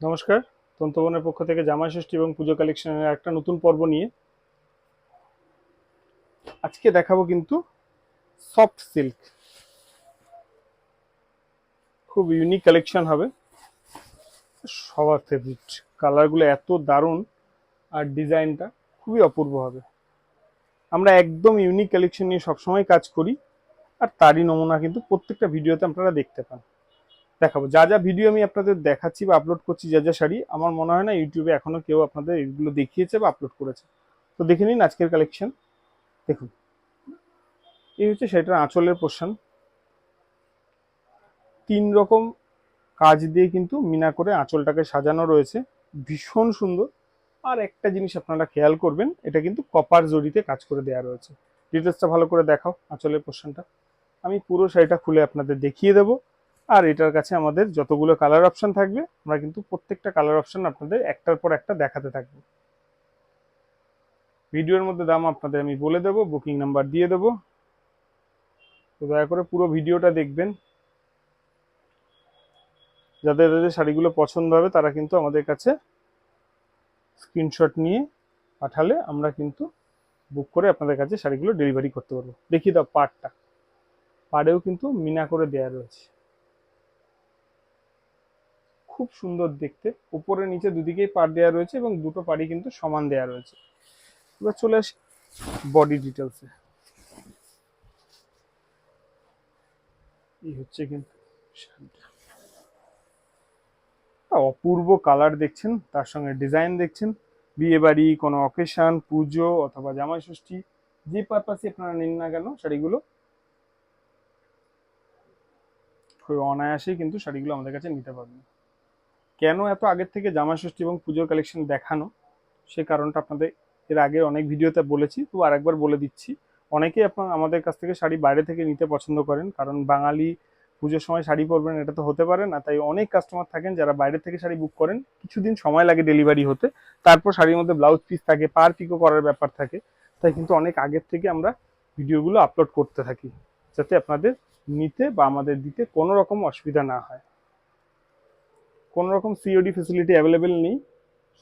নমস্কার, তন্তবনের পক্ষ থেকে জামাই ষষ্ঠী এবং পুজো কালেকশনের একটা নতুন পর্ব নিয়ে আজকে দেখাবো কিন্তু সফট সিল্ক খুব ইউনিক কালেকশন হবে। সবার ফেভারিট কালারগুলো এত দারুণ আর ডিজাইনটা খুবই অপূর্ব হবে। আমরা একদম ইউনিক কালেকশন নিয়ে সবসময় কাজ করি আর তারই নমুনা কিন্তু প্রত্যেকটা ভিডিওতে আপনারা দেখতে পান। দেখাবো। যা যা ভিডিও আমি আপনাদের দেখাচ্ছি বা আপলোড করছি, যা যা শাড়ি, আমার মনে হয় না ইউটিউবে এখনও কেউ আপনাদের এগুলো দেখিয়েছে বা আপলোড করেছে। তো দেখে নিন আজকের কালেকশন দেখুন। এই হচ্ছে সেটার আঁচলের পোর্শন তিন রকম কাজ দিয়ে কিন্তু মিনা করে আঁচলটাকে সাজানো রয়েছে। ভীষণ সুন্দর। আর একটা জিনিস আপনারা খেয়াল করবেন, এটা কিন্তু কপার জড়িতে কাজ করে দেওয়া রয়েছে। ডিটেলসটা ভালো করে দেখাও আঁচলের পোর্শনটা আমি পুরো শাড়িটা খুলে আপনাদের দেখিয়ে দেবো। আর এটার কাছে আমাদের যতগুলো কালার অপশন থাকবে, আমরা কিন্তু প্রত্যেকটা কালার অপশন আপনাদের একটার পর একটা দেখাতে থাকব। ভিডিওর মধ্যে দাম আপনাদের আমি বলে দেবো বুকিং নাম্বার দিয়ে দেবো। তো দয়া করে পুরো ভিডিওটা দেখবেন। যাদের যাদের শাড়িগুলো পছন্দ হবে, তারা কিন্তু আমাদের কাছে স্ক্রিনশট নিয়ে পাঠালে আমরা কিন্তু বুক করে আপনাদের কাছে শাড়িগুলো ডেলিভারি করতে পারব। দেখিয়ে দাও পাড়টা পাড়েও কিন্তু মিনা করে দেয়া রয়েছে। খুব সুন্দর দেখতে। উপরে, নিচে দুদিকেই পাড় দেওয়া রয়েছে এবং দুটো পাড়ি কিন্তু সমান দেওয়া রয়েছে। এবার চলে আসি বডি ডিটেলসে এই হচ্ছে কিন্তু অপূর্ব কালার দেখছেন, তার সঙ্গে ডিজাইন দেখছেন। বিয়ে বাড়ি, কোনো অকেশন পুজো অথবা জামাই ষষ্ঠী, যে পারপাসে আপনারা নিন না কেন শাড়িগুলো অনায়াসেই কিন্তু শাড়িগুলো আমাদের কাছে নিতে পারবেন। কেন এত আগের থেকে জামা ষষ্ঠী এবং পুজোর কালেকশন দেখানো? সে কারণটা আপনাদের এর আগে অনেক ভিডিওতে বলেছি, তো আরেকবার বলে দিচ্ছি। অনেকেই আপনার, আমাদের কাছ থেকে শাড়ি বাইরে থেকে নিতে পছন্দ করেন, কারণ বাঙালি পুজোর সময় শাড়ি পরবেন, এটা তো হতে পারে না। তাই অনেক কাস্টমার থাকেন যারা বাইরে থেকে শাড়ি বুক করেন, কিছুদিন সময় লাগে ডেলিভারি হতে। তারপর শাড়ির মধ্যে ব্লাউজ পিস থাকে, পার পিকো করার ব্যাপার থাকে। তাই কিন্তু অনেক আগের থেকে আমরা ভিডিওগুলো আপলোড করতে থাকি, যাতে আপনাদের নিতে বা আমাদের দিতে কোনো রকম অসুবিধা না হয়। কোনো রকম সিওডি ফেসিলিটি অ্যাভেলেবেল নেই।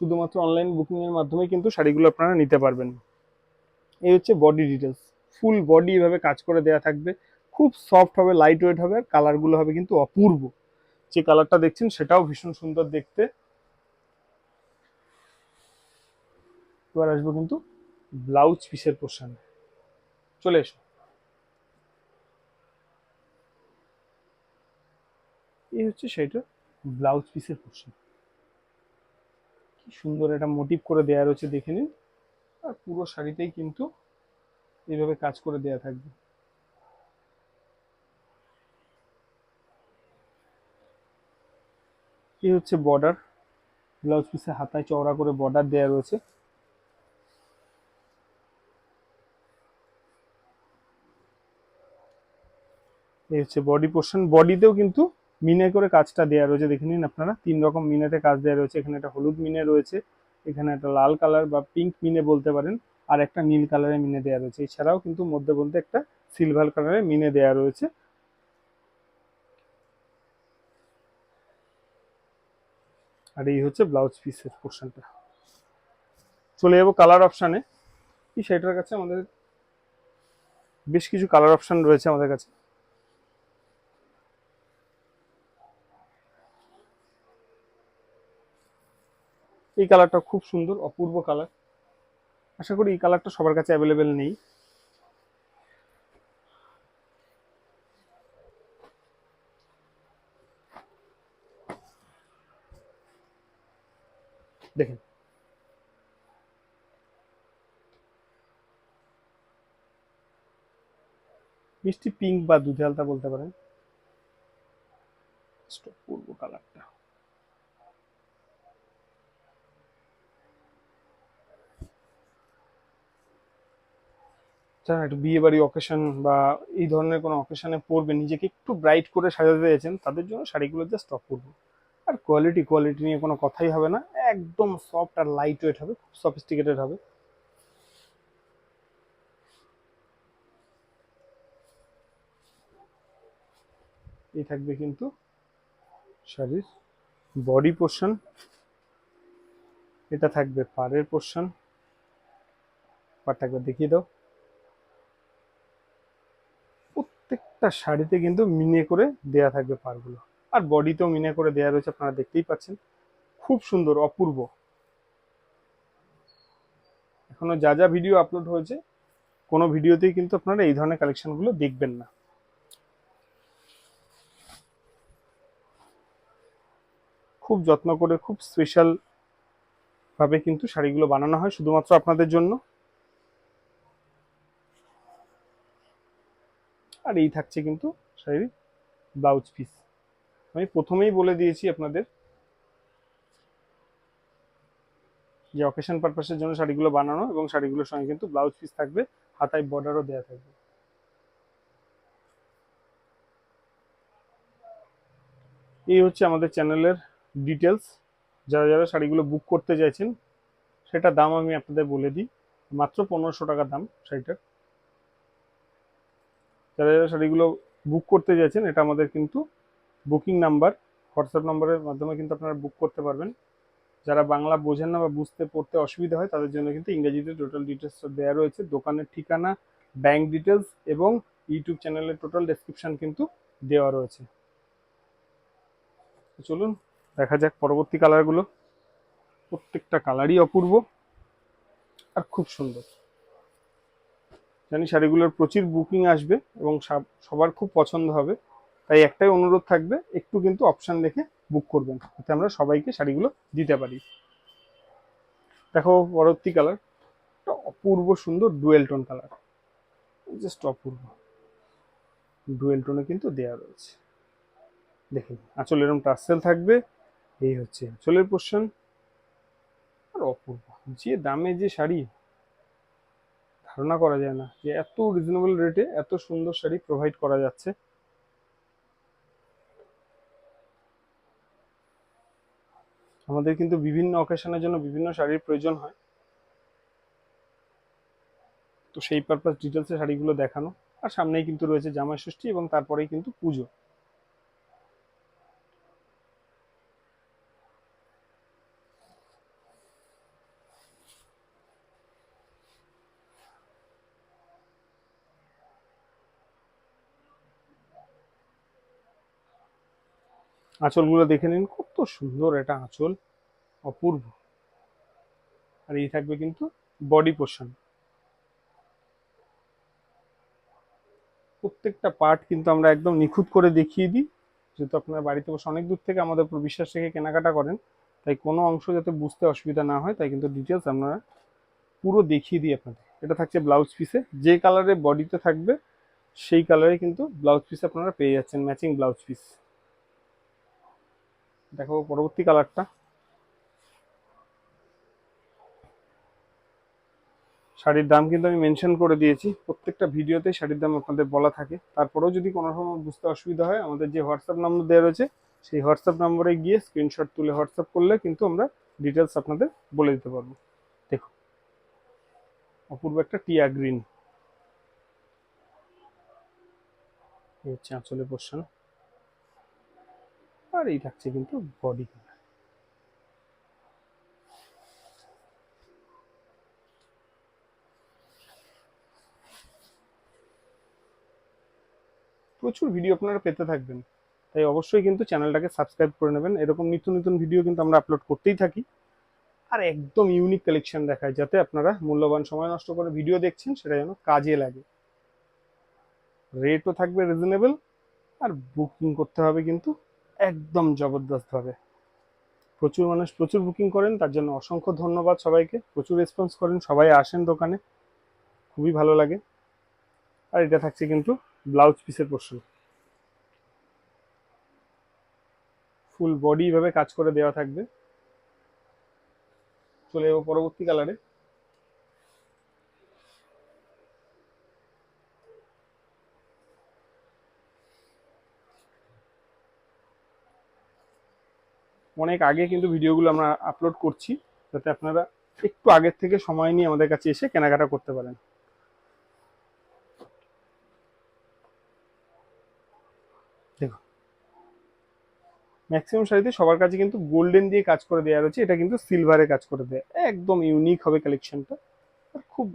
শুধুমাত্র অনলাইন বুকিংয়ের মাধ্যমে কিন্তু শাড়িগুলো আপনারা নিতে পারবেন। এই হচ্ছে বডি ডিটেলস ফুল বডি এভাবে কাজ করে দেওয়া থাকবে। খুব সফট হবে লাইট ওয়েট হবে কালারগুলো হবে কিন্তু অপূর্ব। যে কালারটা দেখছেন সেটাও ভীষণ সুন্দর দেখতে। এবার আসব কিন্তু ব্লাউজ পিসের পোর্শন চলে এসো। এই হচ্ছে সেটা ব্লাউজ পিসের পোর্শন কি সুন্দর একটা মোটিভ করে দেওয়া রয়েছে, দেখে নিন। আর পুরো শাড়িতেই কিন্তু এইভাবে কাজ করে দেওয়া থাকবে। এই হচ্ছে বর্ডার ব্লাউজ পিসে হাতায় চওড়া করে বর্ডার দেওয়া রয়েছে। এই হচ্ছে বডি পোর্শন বডিতেও কিন্তু মিনে করে কাজটা দেওয়া রয়েছে, দেখে নিন আপনারা। তিন রকম মিনেতে কাজ দেওয়া রয়েছে। এখানে একটা হলুদ মিনে রয়েছে, এখানে একটা লাল কালার বা পিঙ্ক মিনে বলতে পারেন, আর একটা নীল কালারের মিনে দেওয়া রয়েছে। এছাড়াও কিন্তু মধ্যে বলতে একটা সিলভার কালারের মিনে দেওয়া রয়েছে। আর এই হচ্ছে ব্লাউজ পিসের পোর্শনটা। চলে যাব কালার অপশানে। এই শাড়িটার কাছে আমাদের বেশ কিছু কালার অপশান রয়েছে আমাদের কাছে। এই কালারটা খুব সুন্দর, অপূর্ব কালার আশা করি এই কালারটা সবার কাছে অ্যাভেলেবেল নেই। দেখেন। মিষ্টি পিঙ্ক বা দুধে আলতা বলতে পারেন। পূর্ব কালারটা যারা একটু বিয়ে বাড়ি অকেশন বা এই ধরনের কোনো অকেশনে পরবে, নিজেকে একটু ব্রাইট করে সাজাতে চাইছেন, তাদের জন্য শাড়িগুলো জাস্ট অপূর্ব আর কোয়ালিটি কোয়ালিটি নিয়ে কোনো কথাই হবে না, একদম সফট আর লাইট ওয়েট হবে, খুব সফিস্টিকেটেড হবে। এই থাকবে কিন্তু শাড়ির বডি পোর্শন এটা থাকবে পাড়ের পোর্শন পাড়টা একবার দেখিয়ে দাও। প্রত্যেকটা শাড়িতে কিন্তু মিনে করে দেয়া থাকবে পারগুলো আর বডিতেও মিনে করে দেয়া রয়েছে, আপনারা দেখতেই পাচ্ছেন। খুব সুন্দর, অপূর্ব। এখনও যা যা ভিডিও আপলোড হয়েছে, কোনো ভিডিওতেই কিন্তু আপনারা এই ধরনের কালেকশনগুলো দেখবেন না। খুব যত্ন করে, খুব স্পেশাল ভাবে কিন্তু শাড়িগুলো বানানো হয়, শুধুমাত্র আপনাদের জন্য। আর এই থাকছে কিন্তু শাড়ির ব্লাউজ পিস আমি প্রথমেই বলে দিয়েছি আপনাদের যে অকেশন পারপাসের জন্য শাড়িগুলো বানানো এবং শাড়িগুলোর সঙ্গে কিন্তু ব্লাউজ পিস থাকবে, হাতায় বর্ডারও দেওয়া থাকবে। এই হচ্ছে আমাদের চ্যানেলের ডিটেলস যারা যারা শাড়িগুলো বুক করতে চাইছেন, সেটা দাম আমি আপনাদের বলে দিই। মাত্র পনেরোশো টাকা দাম শাড়িটার। যারা যারা শাড়িগুলো বুক করতে চাইছেন এটা আমাদের কিন্তু বুকিং নাম্বার হোয়াটসঅ্যাপ নম্বরের মাধ্যমে কিন্তু আপনারা বুক করতে পারবেন। যারা বাংলা বোঝেন না বা বুঝতে, পড়তে অসুবিধা হয়, তাদের জন্য কিন্তু ইংরেজিতে টোটাল ডিটেলসটা দেওয়া রয়েছে। দোকানের ঠিকানা ব্যাংক ডিটেলস এবং ইউটিউব চ্যানেলের টোটাল ডেসক্রিপশন কিন্তু দেওয়া রয়েছে। চলুন, দেখা যাক পরবর্তী কালারগুলো প্রত্যেকটা কালারই অপূর্ব আর খুব সুন্দর। জানি শাড়িগুলোর প্রচুর বুকিং আসবে এবং সব- সবার খুব পছন্দ হবে। তাই একটাই অনুরোধ থাকবে, একটু কিন্তু অপশান দেখে বুক করবেন, যাতে আমরা সবাইকে শাড়িগুলো দিতে পারি। দেখো পরবর্তী কালার অপূর্ব সুন্দর ডুয়েল টোন কালার জাস্ট অপূর্ব। ডুয়েল টোনে কিন্তু দেয়া রয়েছে। দেখুন আঁচল এরকম টার্সেল থাকবে, এই হচ্ছে আঁচলের পোর্শন আর অপূর্ব, যে দামে যে শাড়ি ধারণা করা যায় না যে এত রিজনেবল রেটে এত সুন্দর শাড়ি প্রোভাইড করা যাচ্ছে। আমাদের কিন্তু বিভিন্ন অকেশনের জন্য বিভিন্ন শাড়ির প্রয়োজন হয়। তো সেই পারপাস ডিটেলসে শাড়িগুলো দেখানো, আর সামনেই কিন্তু রয়েছে জামাই ষষ্ঠী এবং তারপরেই কিন্তু পুজো। আঁচলগুলো দেখে নিন, কত সুন্দর এটা আঁচল, অপূর্ব। আর এই থাকবে কিন্তু বডি পোর্শন প্রত্যেকটা পার্ট কিন্তু আমরা একদম নিখুঁত করে দেখিয়ে দিই, যেহেতু আপনার বাড়িতে বসে অনেক দূর থেকে আমাদের উপর বিশ্বাস রেখে কেনাকাটা করেন, তাই কোনো অংশ যাতে বুঝতে অসুবিধা না হয়, তাই কিন্তু ডিটেলস আমরা পুরো দেখিয়ে দিই আপনাদের। এটা থাকছে ব্লাউজ পিসে যে কালারে বডিতে থাকবে, সেই কালারে কিন্তু ব্লাউজ পিস আপনারা পেয়ে যাচ্ছেন ম্যাচিং ব্লাউজ পিস দেখো পরবর্তী কালারটা। শাড়ির দাম কিন্তু আমি মেনশন করে দিয়েছি। প্রত্যেকটা ভিডিওতে শাড়ির দাম আপনাদের বলা থাকে। তারপরেও যদি কোনো রকম বুঝতে অসুবিধা হয়, আমাদের যে হোয়াটসঅ্যাপ নাম্বার দেওয়া রয়েছে, সেই হোয়াটসঅ্যাপ নম্বরে গিয়ে স্ক্রিনশট তুলে হোয়াটসঅ্যাপ করলে কিন্তু আমরা ডিটেলস আপনাদের বলে দিতে পারব। দেখো, অপূর্ব একটা টিয়া গ্রিন হচ্ছে আঁচলে পোর্শন আর এই থাকছে কিন্তু বডি প্রচুর ভিডিও আপনারা পেতে থাকবেন। তাই অবশ্যই কিন্তু চ্যানেলটাকে সাবস্ক্রাইব করে নেবেন। এরকম নিত্য নতুন ভিডিও কিন্তু আমরা আপলোড করতেই থাকি। আর একদম ইউনিক কালেকশন দেখায়, যাতে আপনারা মূল্যবান সময় নষ্ট করে ভিডিও দেখছেন, সেটা যেন কাজে লাগে। রেটও থাকবে রিজনেবল আর বুকিং করতে হবে কিন্তু একদম জবরদস্তভাবে প্রচুর মানুষ প্রচুর বুকিং করেন, তার জন্য অসংখ্য ধন্যবাদ সবাইকে। প্রচুর রেসপন্স করেন, সবাই আসেন দোকানে। খুবই ভালো লাগে। আর এটা থাকছে কিন্তু ব্লাউজ পিসের পোর্শন ফুল বডি ভাবে কাজ করে দেওয়া থাকবে। চলে যাব পরবর্তী কালারে অনেক আগে কিন্তু ভিডিওগুলো আমরা আপলোড করছি, যাতে আপনারা একটু আগের থেকে সময় নিয়ে আমাদের কাছে এসে কেনাকাটা করতে পারেন। ম্যাক্সিমাম শাড়িতে সবার কাছে কিন্তু গোল্ডেন দিয়ে কাজ করে দেওয়া রয়েছে, এটা কিন্তু সিলভারে কাজ করে দেয়। একদম ইউনিক হবে কালেকশনটা খুব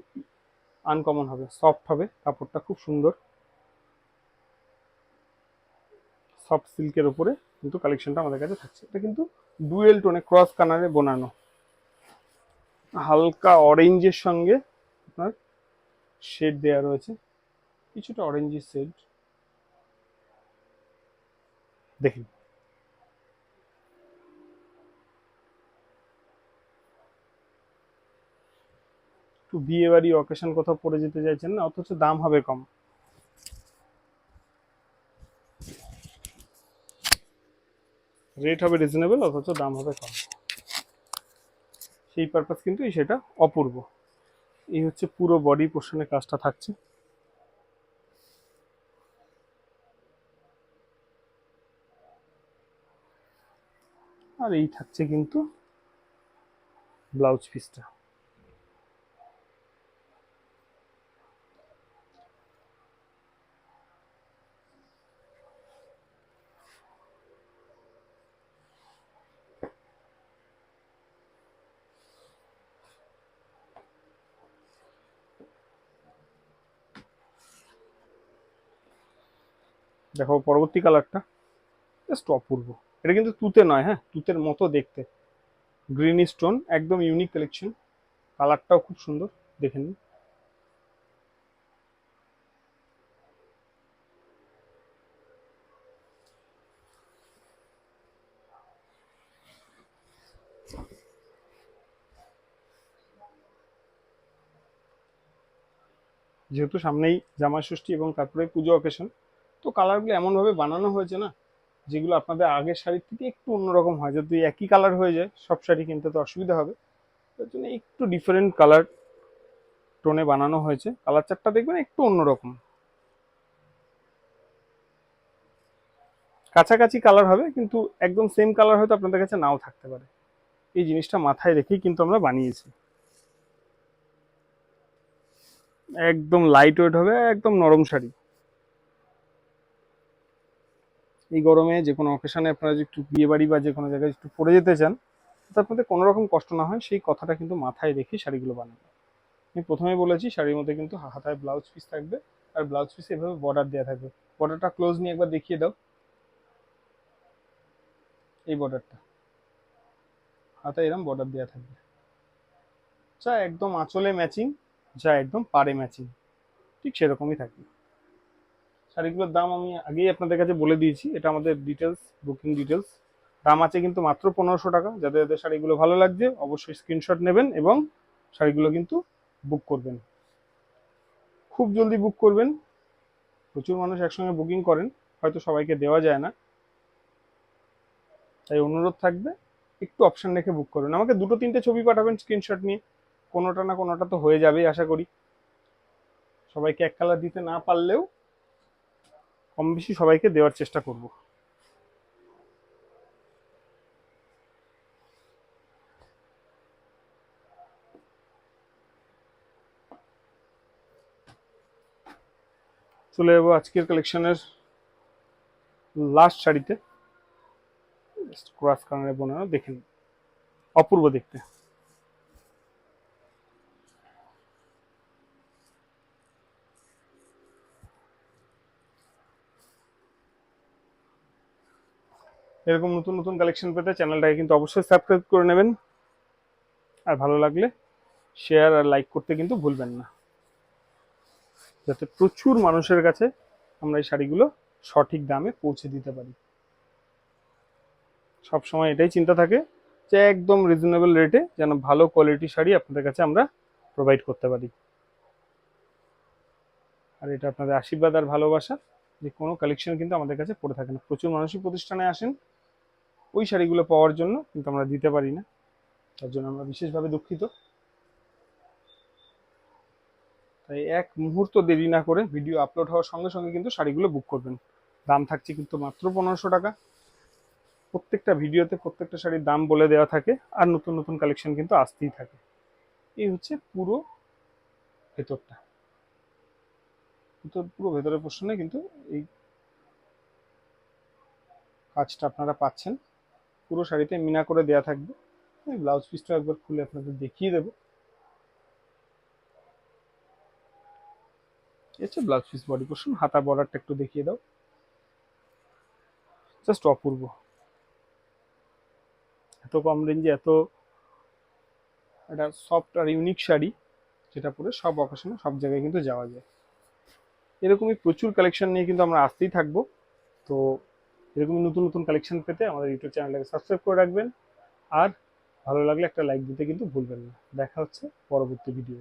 আনকমন হবে সফট হবে, কাপড়টা খুব সুন্দর। সফট সিল্কের উপরে কিন্তু কালেকশনটা আমাদের কাছে থাকছে। এটা কিন্তু ডুয়েল টোনে ক্রস কানারে বোনানো। হালকা অরেঞ্জের সঙ্গে আপনার শেড দেওয়া রয়েছে। কিছুটা অরেঞ্জের শেড দেখুন। একটু বিয়ে বাড়ি অকেশন কোথাও পরে যেতে চাইছেন না, অথচ দাম হবে কম। রেট হবে রিজনেবল অথচ দাম হবে কম। সেই পারপাস কিন্তু সেটা অপূর্ব। এই হচ্ছে পুরো বডি পোর্শনে কাজটা থাকছে। আর এই থাকছে কিন্তু ব্লাউজ পিসটা দেখো পরবর্তী কালারটা। জাস্ট অপূর্ব। এটা কিন্তু তুতে নয় হ্যাঁ? তুতের মতো দেখতে। গ্রিন স্টোন একদম ইউনিক কালেকশন কালারটাও খুব সুন্দর, দেখে নিন। যেহেতু সামনেই জামা ষষ্ঠী এবং তারপরে পুজো অকেশন তো কালারগুলো এমনভাবে বানানো হয়েছে না, যেগুলো আপনাদের আগের শাড়ির থেকে একটু অন্যরকম হয়। যদি একই কালার হয়ে যায়, সব শাড়ি কিনতে তো অসুবিধা হবে। তার জন্য একটু ডিফারেন্ট কালার টোনে বানানো হয়েছে। কালার চারটা দেখবেন একটু অন্যরকম। কাছাকাছি কালার হবে, কিন্তু একদম সেম কালার হয়তো আপনাদের কাছে নাও থাকতে পারে। এই জিনিসটা মাথায় রেখেই কিন্তু আমরা বানিয়েছি। একদম লাইট ওয়েট হবে, একদম নরম শাড়ি। এই গরমে যে কোনো অকেশানে আপনারা যদি একটু বিয়ে বাড়ি বা যে কোনো জায়গায় একটু পরে যেতে চান তার মধ্যে কোনো রকম কষ্ট না হয়, সেই কথাটা কিন্তু মাথায় রেখে শাড়িগুলো বানাবে আমি প্রথমে বলেছি, শাড়ির মধ্যে কিন্তু হাতায় ব্লাউজ পিস থাকবে আর ব্লাউজ পিসে এভাবে বর্ডার দেওয়া থাকবে। বর্ডারটা ক্লোজ নিয়ে একবার দেখিয়ে দাও। এই বর্ডারটা হাতায় এরকম বর্ডার দেওয়া থাকবে। যা একদম আঁচলে ম্যাচিং যা একদম পাড়ে ম্যাচিং ঠিক সেরকমই থাকবে। শাড়িগুলোর দাম আমি আগেই আপনাদের কাছে বলে দিয়েছি। এটা আমাদের ডিটেলস বুকিং ডিটেলস দাম আছে কিন্তু মাত্র পনেরোশো টাকা। যাদের যাদের শাড়িগুলো ভালো লাগছে, অবশ্যই স্ক্রিনশট নেবেন এবং শাড়িগুলো কিন্তু বুক করবেন। খুব জলদি বুক করবেন। প্রচুর মানুষ একসঙ্গে বুকিং করেন, হয়তো সবাইকে দেওয়া যায় না। তাই অনুরোধ থাকবে, একটু অপশান রেখে বুক করবেন আমাকে দুটো তিনটে ছবি পাঠাবেন স্ক্রিনশট নিয়ে। কোনোটা না কোনোটা তো হয়ে যাবেই, আশা করি। সবাইকে এক কালার দিতে না পারলেও কম বেশি সবাইকে দেওয়ার চেষ্টা করব। চলে যাব আজকের কালেকশনের লাস্ট শাড়িতে। ক্রাস কালারে বোনানো দেখেন অপূর্ব দেখতে। এরকম নতুন নতুন কালেকশন পেতে চ্যানেলটাকে কিন্তু অবশ্যই সাবস্ক্রাইব করে নেবেন। আর ভালো লাগলে শেয়ার আর লাইক করতে কিন্তু ভুলবেন না। যাতে প্রচুর মানুষের কাছে আমরা এই শাড়িগুলো সঠিক দামে পৌঁছে দিতে পারি। সব সময় এটাই চিন্তা থাকে যে একদম রিজনেবল রেটে যেন ভালো কোয়ালিটি শাড়ি আপনাদের কাছে আমরা প্রোভাইড করতে পারি। আর এটা আপনাদের আশীর্বাদ আর ভালোবাসা যে কোনো কালেকশন কিন্তু আমাদের কাছে পড়ে থাকে না। প্রচুর মানুষই প্রতিষ্ঠানে আসেন ওই শাড়িগুলো পাওয়ার জন্য কিন্তু আমরা দিতে পারি না। তার জন্য আমরা বিশেষভাবে দুঃখিত। তাই এক মুহূর্ত দেরি না করে ভিডিও আপলোড হওয়ার সঙ্গে সঙ্গে কিন্তু শাড়িগুলো বুক করবেন। দাম থাকছে কিন্তু মাত্র পনেরোশো টাকা। প্রত্যেকটা ভিডিওতে প্রত্যেকটা শাড়ির দাম বলে দেওয়া থাকে আর নতুন নতুন কালেকশন কিন্তু আসতেই থাকে। এই হচ্ছে পুরো ভেতরটা। ভিতর পুরো ভেতরের পোর্শনে কিন্তু এই কাজটা আপনারা পাচ্ছেন। পুরো শাড়িতে মিনা করে দেয়া থাকবে। আমি ব্লাউজ পিসটা একবার খুলে আপনাদের দেখিয়ে দেবো। হচ্ছে ব্লাউজ পিস বডি পোর্শন হাতা বর্ডারটা একটু দেখিয়ে দাও। জাস্ট অপূর্ব। এত কম রেঞ্জে এত একটা সফট আর ইউনিক শাড়ি, যেটা পরে সব অকেশনে সব জায়গায় কিন্তু যাওয়া যায়। এরকমই প্রচুর কালেকশন নিয়ে কিন্তু আমরা আসতেই থাকব। তো এরকমই নতুন নতুন কালেকশন পেতে আমাদের ইউটিউব চ্যানেলটাকে সাবস্ক্রাইব করে রাখবেন। আর ভালো লাগলে একটা লাইক দিতে কিন্তু ভুলবেন না। দেখা হচ্ছে পরবর্তী ভিডিও